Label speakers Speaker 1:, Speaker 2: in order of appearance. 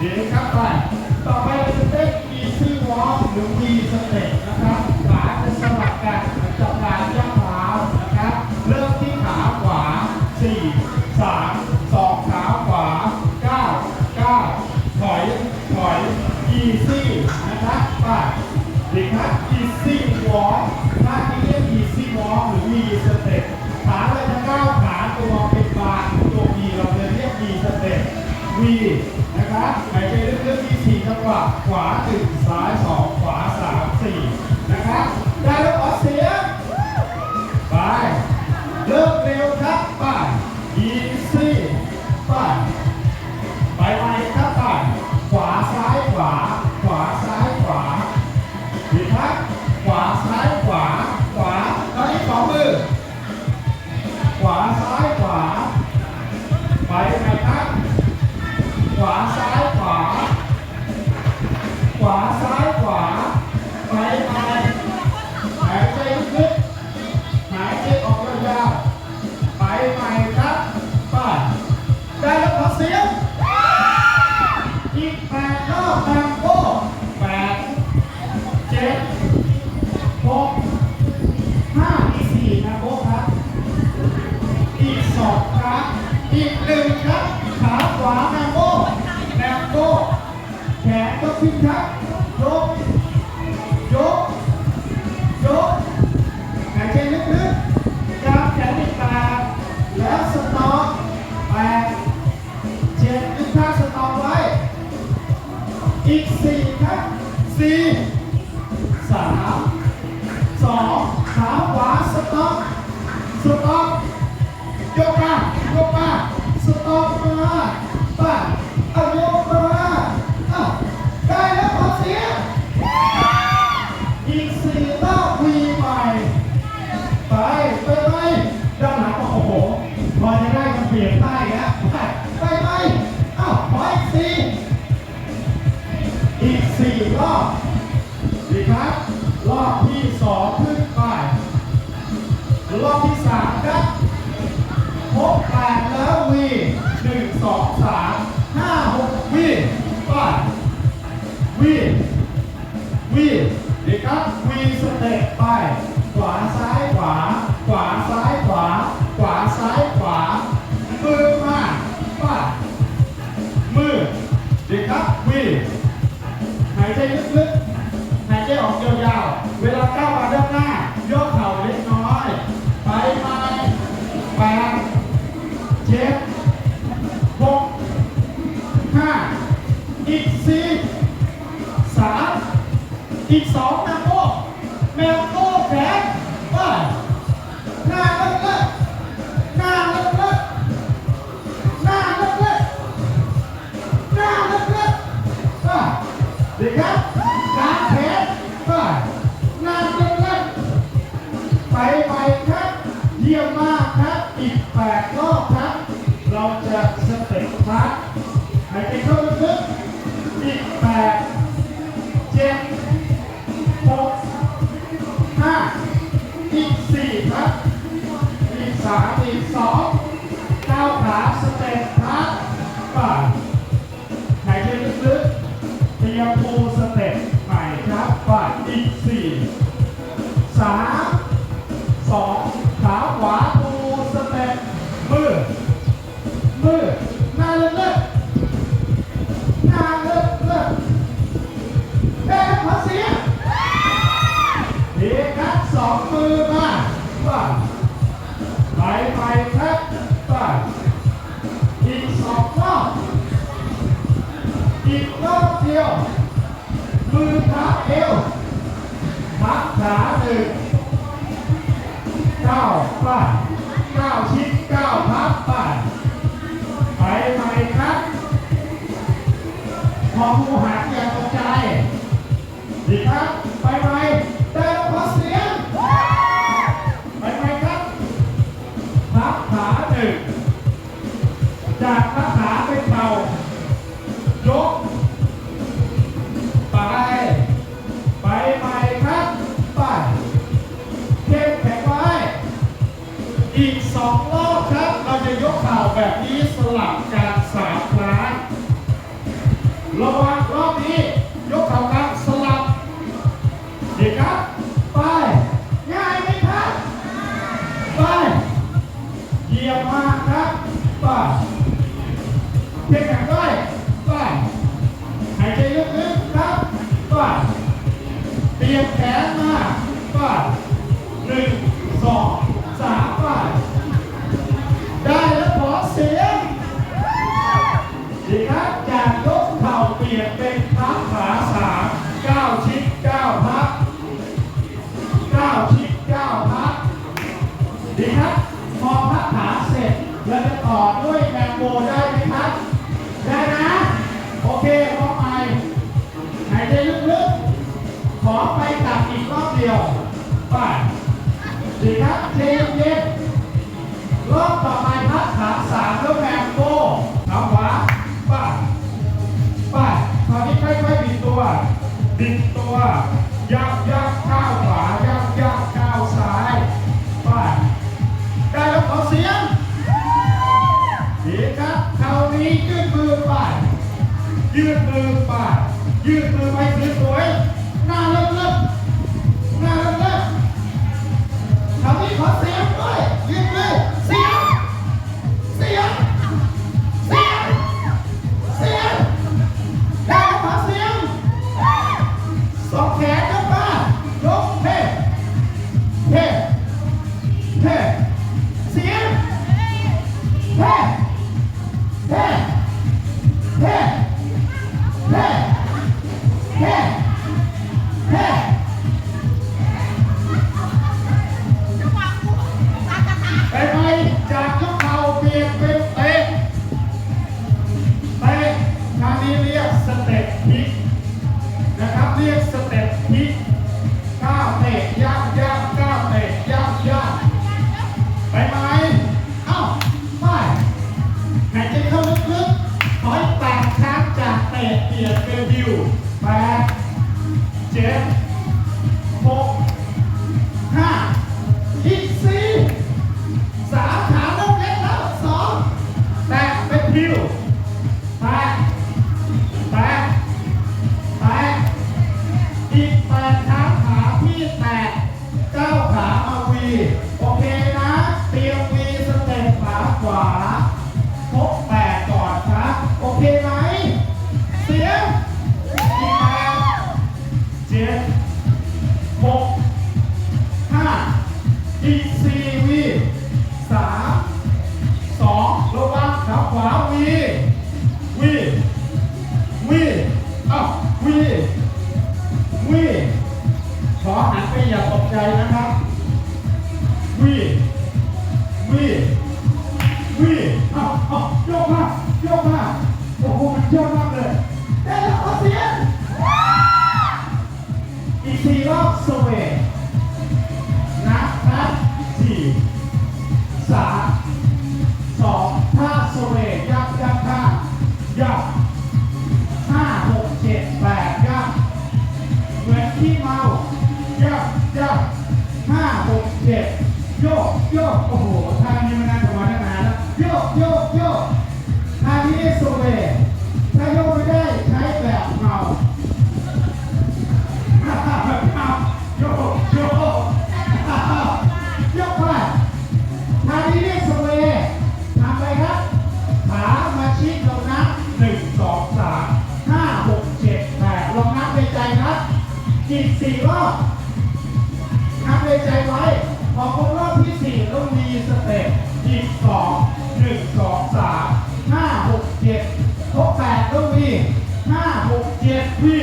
Speaker 1: เดี๋ยวครับไปต่อไปเป็นสเต็ปอีซี่วอล์กหรือวีสเต็ปนะครับขาจะสลับกันจากขบการย่าเท้านะครับ เริ่มที่ขาขวาสี่สามสองขาขวาเก้าเก้าถอยถอยอีซี่นะครับไปเดี๋ครับอีซี่วอล์กท่านี้เรียกอีซี่วอล์กหรือวีสเต็ปขาเราจะก้าขาตัวเป็นบาร์ตัววีเราจะเรียกวีสเต็ปวี่า ขวาหนึ่งซ้ายสองขวาสามสี่นะครับ ได้แล้วขอเสียงไปเริ่มเร็วครับ tempo. สามสองขาขวาสต็อกสต็อปยกมายกมาสต็อกมาป้าเอายก อีกสองแมวโก้แมวโก้แฝงไปหน้าก็เลิก สามอีกสองก้าขาสเต็ปพักก่อหายใจลึกๆเตยม อีกรอบเดียว มือพับเอวพักขาหนึ่งเก้าป้าเก้าชิดเก้าพับป้าไปไหมครับ ของผู้หักอย่าตกใจดีครับ ไปไหม สองรอบครับ เราจะยกข่าวแบบนี้สลับกันสามครั้งระวังรอบนี้ยกข่าวกันสลับดีครับ ไปง่ายไหมครับ ไปเยี่ยมมากครับ ไปเก่งก็ เย็นเย็อบต่อไปพัดขาสามแล้วแมงโก้ขาขวาป้าป้าตอนี้ค่อยๆบิดตัวบิดตัวยักยักข้าวขวายักยักข้าวซ้ายปได้แล้วขอเสียงดีครับครานี้ยืดมือปยืดมือปยืดมือไปสวยๆ ตะเกียบเกลียวแปดเจ็ด free. จีกสี่รอบทำในใจไว้พอครบรอบที่สี่ต้องมีสเต็ปจีกสองหนึ่งสองสามห้าหกเจ็ดครบแปดต้องมีห้าหกเจ็ดพี่